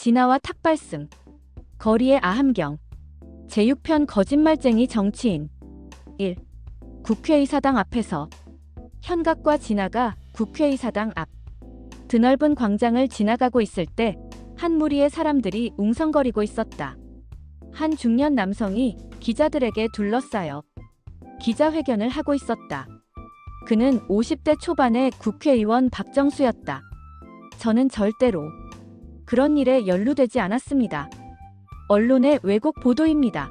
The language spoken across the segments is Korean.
진아와 탁발승. 거리의 아함경. 제6편 거짓말쟁이 정치인. 1. 국회의사당 앞에서. 현각과 진아가 국회의사당 앞. 드넓은 광장을 지나가고 있을 때 한 무리의 사람들이 웅성거리고 있었다. 한 중년 남성이 기자들에게 둘러싸여 기자회견을 하고 있었다. 그는 50대 초반의 국회의원 박정수였다. 저는 절대로 그런 일에 연루되지 않았습니다. 언론의 왜곡 보도입니다.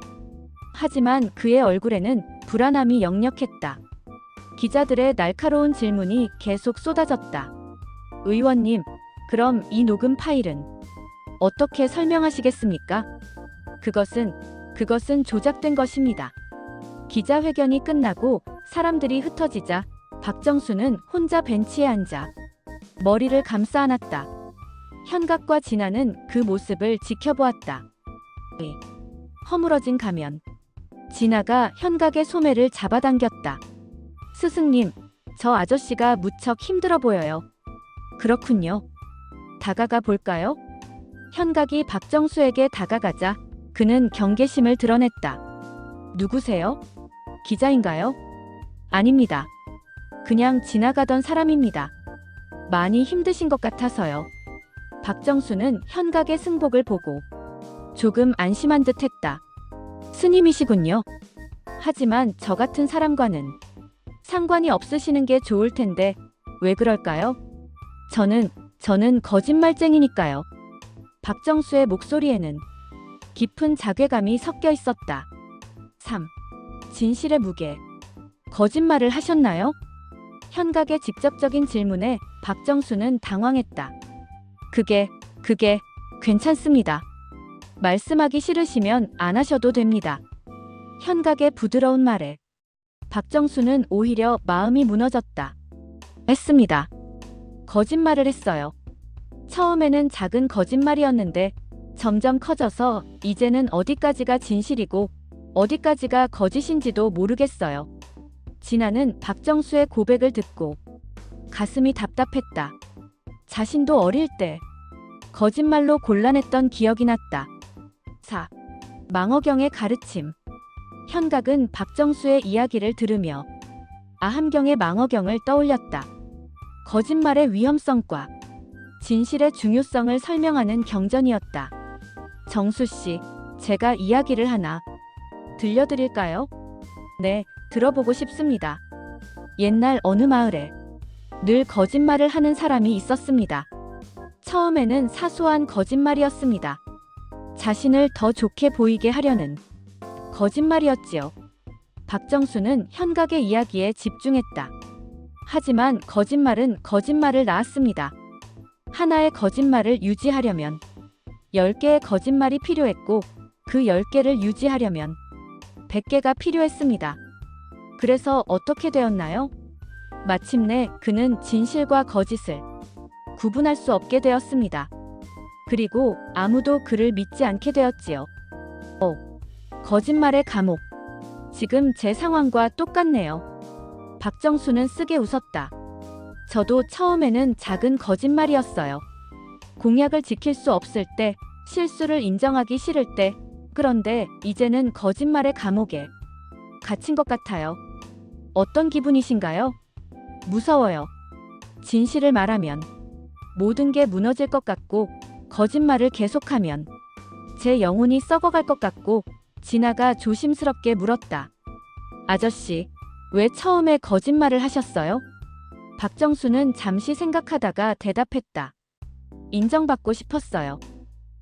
하지만 그의 얼굴에는 불안함이 역력했다. 기자들의 날카로운 질문이 계속 쏟아졌다. 의원님, 그럼 이 녹음 파일은 어떻게 설명하시겠습니까? 그것은, 그것은 조작된 것입니다. 기자회견이 끝나고 사람들이 흩어지자 박정수는 혼자 벤치에 앉아 머리를 감싸 안았다. 현각과 진아는 그 모습을 지켜보았다. 의, 허물어진 가면. 진아가 현각의 소매를 잡아당겼다. 스승님, 저 아저씨가 무척 힘들어 보여요. 그렇군요. 다가가 볼까요? 현각이 박정수에게 다가가자 그는 경계심을 드러냈다. 누구세요? 기자인가요? 아닙니다. 그냥 지나가던 사람입니다. 많이 힘드신 것 같아서요. 박정수는 현각의 승복을 보고 조금 안심한 듯 했다. 스님이시군요. 하지만 저 같은 사람과는 상관이 없으시는 게 좋을 텐데 왜 그럴까요? 저는, 저는 거짓말쟁이니까요. 박정수의 목소리에는 깊은 자괴감이 섞여 있었다. 3. 진실의 무게. 거짓말을 하셨나요? 현각의 직접적인 질문에 박정수는 당황했다. 그게, 그게, 괜찮습니다. 말씀하기 싫으시면 안 하셔도 됩니다. 현각의 부드러운 말에 박정수는 오히려 마음이 무너졌다. 했습니다. 거짓말을 했어요. 처음에는 작은 거짓말이었는데 점점 커져서 이제는 어디까지가 진실이고 어디까지가 거짓인지도 모르겠어요. 진아는 박정수의 고백을 듣고 가슴이 답답했다. 자신도 어릴 때 거짓말로 곤란했던 기억이 났다. 4. 망어경의 가르침. 현각은 박정수의 이야기를 들으며 아함경의 망어경을 떠올렸다. 거짓말의 위험성과 진실의 중요성을 설명하는 경전이었다. 정수 씨, 제가 이야기를 하나 들려드릴까요? 네, 들어보고 싶습니다. 옛날 어느 마을에 늘 거짓말을 하는 사람이 있었습니다. 처음에는 사소한 거짓말이었습니다. 자신을 더 좋게 보이게 하려는 거짓말이었지요. 박정수는 현각의 이야기에 집중했다. 하지만 거짓말은 거짓말을 낳았습니다. 하나의 거짓말을 유지하려면 10개의 거짓말이 필요했고 그 10개를 유지하려면 100개가 필요했습니다. 그래서 어떻게 되었나요? 마침내 그는 진실과 거짓을 구분할 수 없게 되었습니다. 그리고 아무도 그를 믿지 않게 되었지요. 어, 거짓말의 감옥. 지금 제 상황과 똑같네요. 박정수는 쓰게 웃었다. 저도 처음에는 작은 거짓말이었어요. 공약을 지킬 수 없을 때, 실수를 인정하기 싫을 때, 그런데 이제는 거짓말의 감옥에 갇힌 것 같아요. 어떤 기분이신가요? 무서워요. 진실을 말하면 모든 게 무너질 것 같고, 거짓말을 계속하면 제 영혼이 썩어갈 것 같고, 진아가 조심스럽게 물었다. 아저씨, 왜 처음에 거짓말을 하셨어요? 박정수는 잠시 생각하다가 대답했다. 인정받고 싶었어요.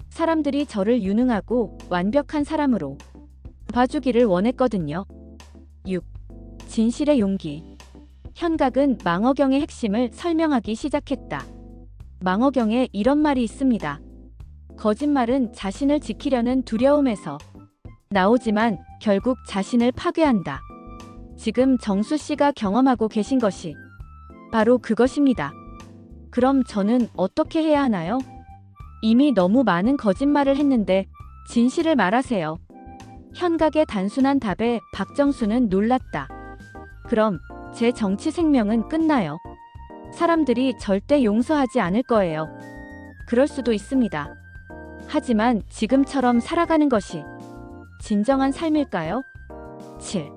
사람들이 저를 유능하고 완벽한 사람으로 봐주기를 원했거든요. 6. 진실의 용기. 현각은 망어경의 핵심을 설명하기 시작했다. 망어경에 이런 말이 있습니다. 거짓말은 자신을 지키려는 두려움에서 나오지만 결국 자신을 파괴한다. 지금 정수 씨가 경험하고 계신 것이 바로 그것입니다. 그럼 저는 어떻게 해야 하나요? 이미 너무 많은 거짓말을 했는데 진실을 말하세요. 현각의 단순한 답에 박정수는 놀랐다. 그럼 제 정치 생명은 끝나요. 사람들이 절대 용서하지 않을 거예요. 그럴 수도 있습니다. 하지만 지금처럼 살아가는 것이 진정한 삶일까요? 7.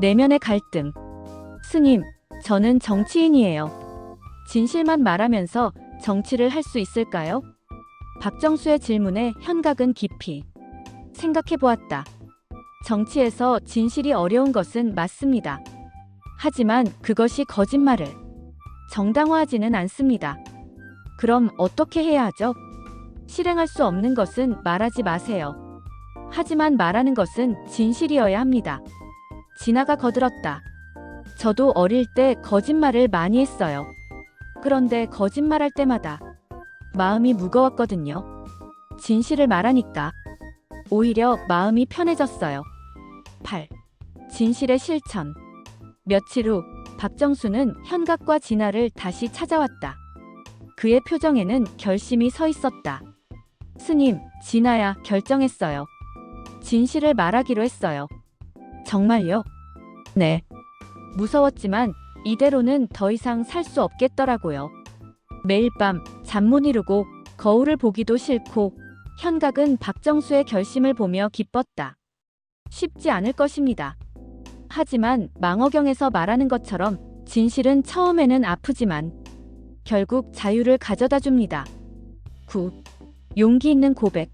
내면의 갈등. 스님, 저는 정치인이에요. 진실만 말하면서 정치를 할 수 있을까요? 박정수의 질문에 현각은 깊이 생각해 보았다. 정치에서 진실이 어려운 것은 맞습니다. 하지만 그것이 거짓말을 정당화하지는 않습니다. 그럼 어떻게 해야 하죠? 실행할 수 없는 것은 말하지 마세요. 하지만 말하는 것은 진실이어야 합니다. 진아가 거들었다. 저도 어릴 때 거짓말을 많이 했어요. 그런데 거짓말할 때마다 마음이 무거웠거든요. 진실을 말하니까 오히려 마음이 편해졌어요. 8. 진실의 실천. 며칠 후 박정수는 현각과 진아를 다시 찾아왔다. 그의 표정에는 결심이 서 있었다. 스님, 진아야, 결정했어요. 진실을 말하기로 했어요. 정말요? 네. 무서웠지만 이대로는 더 이상 살 수 없겠더라고요. 매일 밤 잠 못 이루고 거울을 보기도 싫고 현각은 박정수의 결심을 보며 기뻤다. 쉽지 않을 것입니다. 하지만 망어경에서 말하는 것처럼 진실은 처음에는 아프지만 결국 자유를 가져다 줍니다. 9. 용기 있는 고백.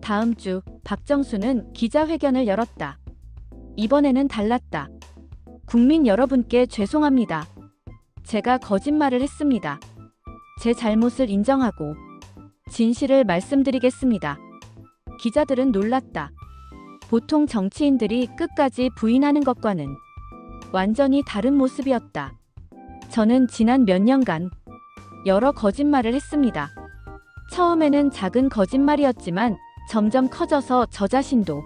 다음 주 박정수는 기자회견을 열었다. 이번에는 달랐다. 국민 여러분께 죄송합니다. 제가 거짓말을 했습니다. 제 잘못을 인정하고 진실을 말씀드리겠습니다. 기자들은 놀랐다. 보통 정치인들이 끝까지 부인하는 것과는 완전히 다른 모습이었다. 저는 지난 몇 년간 여러 거짓말을 했습니다. 처음에는 작은 거짓말이었지만 점점 커져서 저 자신도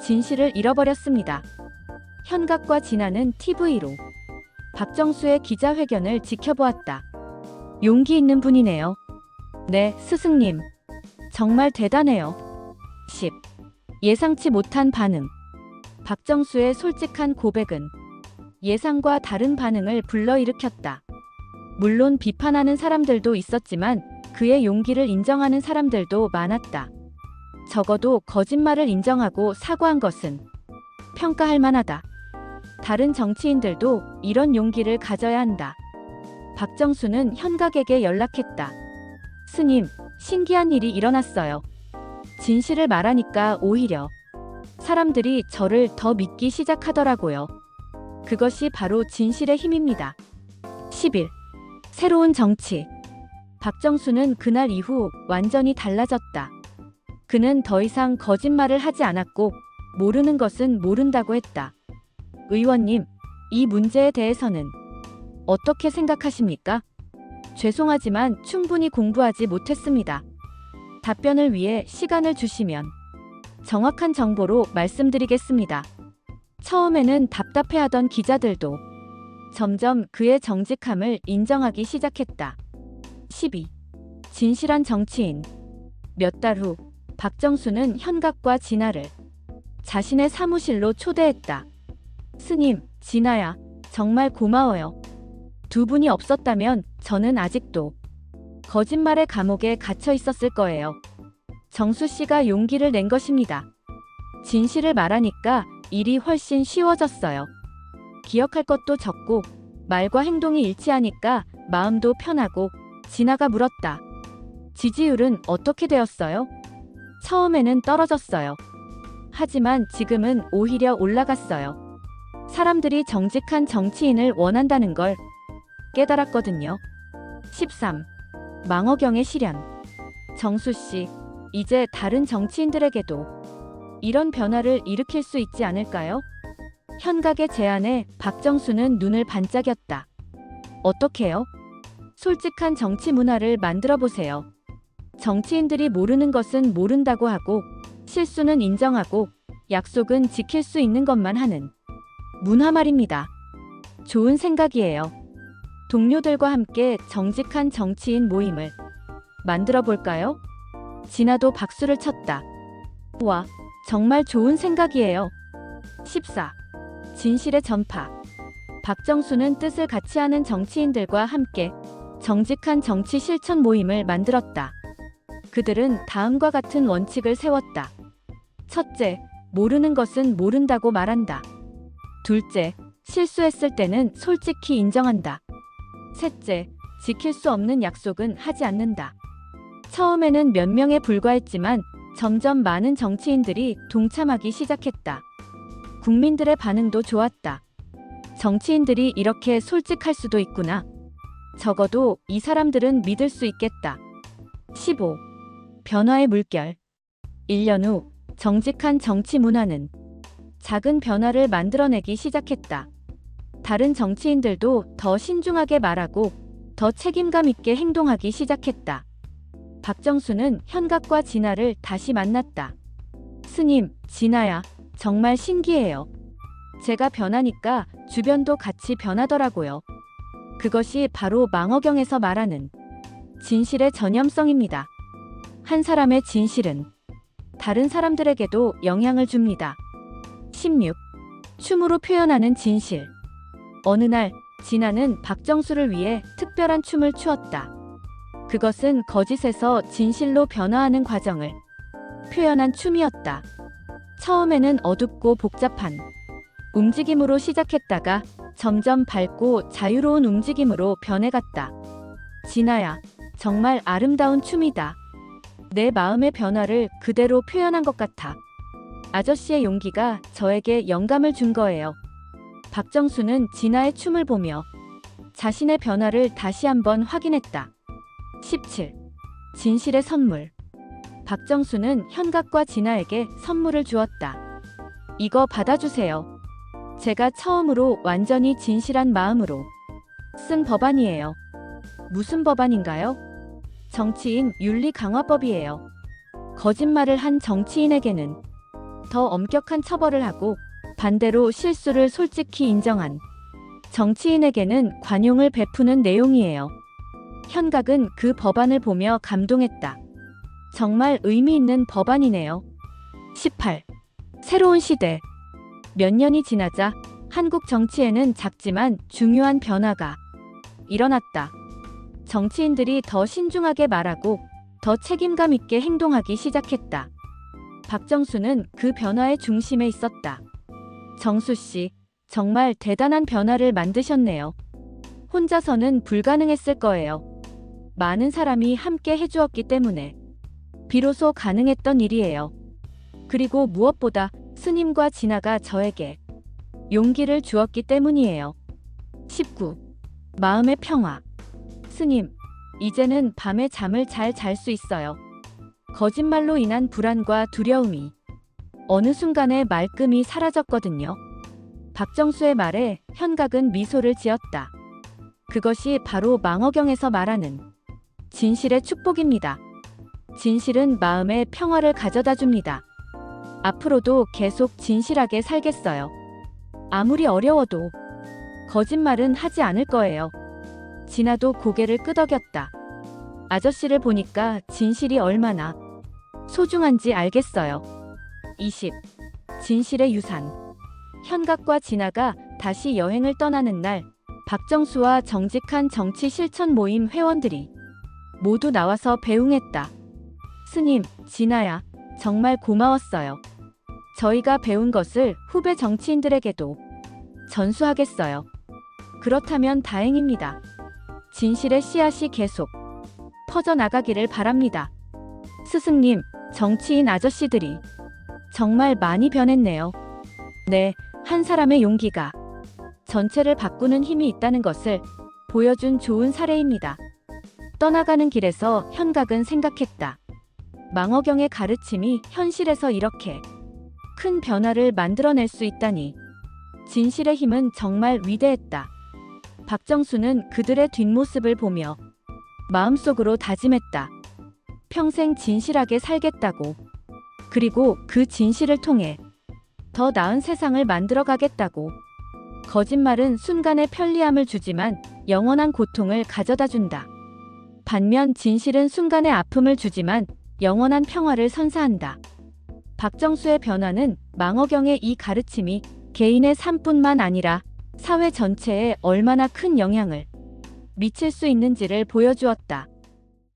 진실을 잃어버렸습니다. 현각과 진아는 TV로 박정수의 기자회견을 지켜보았다. 용기 있는 분이네요. 네, 스승님. 정말 대단해요. 10. 예상치 못한 반응. 박정수의 솔직한 고백은 예상과 다른 반응을 불러일으켰다. 물론 비판하는 사람들도 있었지만 그의 용기를 인정하는 사람들도 많았다. 적어도 거짓말을 인정하고 사과한 것은 평가할 만하다. 다른 정치인들도 이런 용기를 가져야 한다. 박정수는 현각에게 연락했다. 스님, 신기한 일이 일어났어요. 진실을 말하니까 오히려 사람들이 저를 더 믿기 시작하더라고요. 그것이 바로 진실의 힘입니다. 10일. 새로운 정치. 박정수는 그날 이후 완전히 달라졌다. 그는 더 이상 거짓말을 하지 않았고 모르는 것은 모른다고 했다. 의원님, 이 문제에 대해서는 어떻게 생각하십니까? 죄송하지만 충분히 공부하지 못했습니다. 답변을 위해 시간을 주시면 정확한 정보로 말씀드리겠습니다. 처음에는 답답해하던 기자들도 점점 그의 정직함을 인정하기 시작했다. 12. 진실한 정치인. 몇 달 후, 박정수는 현각과 진아를 자신의 사무실로 초대했다. 스님, 진아야, 정말 고마워요. 두 분이 없었다면 저는 아직도 거짓말의 감옥에 갇혀 있었을 거예요. 정수 씨가 용기를 낸 것입니다. 진실을 말하니까 일이 훨씬 쉬워졌어요. 기억할 것도 적고 말과 행동이 일치하니까 마음도 편하고 진아가 물었다. 지지율은 어떻게 되었어요? 처음에는 떨어졌어요. 하지만 지금은 오히려 올라갔어요. 사람들이 정직한 정치인을 원한다는 걸 깨달았거든요. 13. 망어경의 실현. 정수 씨, 이제 다른 정치인들에게도 이런 변화를 일으킬 수 있지 않을까요? 현각의 제안에 박정수는 눈을 반짝였다. 어떻게요? 솔직한 정치 문화를 만들어 보세요. 정치인들이 모르는 것은 모른다고 하고 실수는 인정하고 약속은 지킬 수 있는 것만 하는 문화 말입니다. 좋은 생각이에요. 동료들과 함께 정직한 정치인 모임을 만들어 볼까요? 진아도 박수를 쳤다. 와, 정말 좋은 생각이에요. 14. 진실의 전파. 박정수는 뜻을 같이 하는 정치인들과 함께 정직한 정치 실천 모임을 만들었다. 그들은 다음과 같은 원칙을 세웠다. 첫째, 모르는 것은 모른다고 말한다. 둘째, 실수했을 때는 솔직히 인정한다. 셋째, 지킬 수 없는 약속은 하지 않는다. 처음에는 몇 명에 불과했지만 점점 많은 정치인들이 동참하기 시작했다. 국민들의 반응도 좋았다. 정치인들이 이렇게 솔직할 수도 있구나. 적어도 이 사람들은 믿을 수 있겠다. 15. 변화의 물결. 1년 후 정직한 정치 문화는 작은 변화를 만들어내기 시작했다. 다른 정치인들도 더 신중하게 말하고 더 책임감 있게 행동하기 시작했다. 박정수는 현각과 진아를 다시 만났다. 스님, 진아야, 정말 신기해요. 제가 변하니까 주변도 같이 변하더라고요. 그것이 바로 망어경에서 말하는 진실의 전염성입니다. 한 사람의 진실은 다른 사람들에게도 영향을 줍니다. 16. 춤으로 표현하는 진실. 어느 날, 진아는 박정수를 위해 특별한 춤을 추었다. 그것은 거짓에서 진실로 변화하는 과정을 표현한 춤이었다. 처음에는 어둡고 복잡한 움직임으로 시작했다가 점점 밝고 자유로운 움직임으로 변해갔다. 진아야, 정말 아름다운 춤이다. 내 마음의 변화를 그대로 표현한 것 같아. 아저씨의 용기가 저에게 영감을 준 거예요. 박정수는 진아의 춤을 보며 자신의 변화를 다시 한번 확인했다. 17. 진실의 선물. 박정수는 현각과 진아에게 선물을 주었다. 이거 받아주세요. 제가 처음으로 완전히 진실한 마음으로 쓴 법안이에요. 무슨 법안인가요? 정치인 윤리 강화법이에요. 거짓말을 한 정치인에게는 더 엄격한 처벌을 하고 반대로 실수를 솔직히 인정한 정치인에게는 관용을 베푸는 내용이에요. 현각은 그 법안을 보며 감동했다. 정말 의미 있는 법안이네요. 18. 새로운 시대. 몇 년이 지나자 한국 정치에는 작지만 중요한 변화가 일어났다. 정치인들이 더 신중하게 말하고 더 책임감 있게 행동하기 시작했다. 박정수는 그 변화의 중심에 있었다. 정수 씨, 정말 대단한 변화를 만드셨네요. 혼자서는 불가능했을 거예요. 많은 사람이 함께 해주었기 때문에 비로소 가능했던 일이에요. 그리고 무엇보다 스님과 진아가 저에게 용기를 주었기 때문이에요. 19. 마음의 평화. 스님, 이제는 밤에 잠을 잘 잘 수 있어요. 거짓말로 인한 불안과 두려움이 어느 순간에 말끔히 사라졌거든요. 박정수의 말에 현각은 미소를 지었다. 그것이 바로 망어경에서 말하는 진실의 축복입니다. 진실은 마음의 평화를 가져다 줍니다. 앞으로도 계속 진실하게 살겠어요. 아무리 어려워도 거짓말은 하지 않을 거예요. 진아도 고개를 끄덕였다. 아저씨를 보니까 진실이 얼마나 소중한지 알겠어요. 20. 진실의 유산. 현각과 진아가 다시 여행을 떠나는 날, 박정수와 정직한 정치 실천 모임 회원들이 모두 나와서 배웅했다. 스님, 진아야, 정말 고마웠어요. 저희가 배운 것을 후배 정치인들에게도 전수하겠어요. 그렇다면 다행입니다. 진실의 씨앗이 계속 퍼져나가기를 바랍니다. 스승님, 정치인 아저씨들이 정말 많이 변했네요. 네, 한 사람의 용기가 전체를 바꾸는 힘이 있다는 것을 보여준 좋은 사례입니다. 떠나가는 길에서 현각은 생각했다. 망어경의 가르침이 현실에서 이렇게 큰 변화를 만들어낼 수 있다니. 진실의 힘은 정말 위대했다. 박정수는 그들의 뒷모습을 보며 마음속으로 다짐했다. 평생 진실하게 살겠다고. 그리고 그 진실을 통해 더 나은 세상을 만들어 가겠다고. 거짓말은 순간의 편리함을 주지만 영원한 고통을 가져다 준다. 반면 진실은 순간의 아픔을 주지만 영원한 평화를 선사한다. 박정수의 변화는 망어경의 이 가르침이 개인의 삶뿐만 아니라 사회 전체에 얼마나 큰 영향을 미칠 수 있는지를 보여주었다.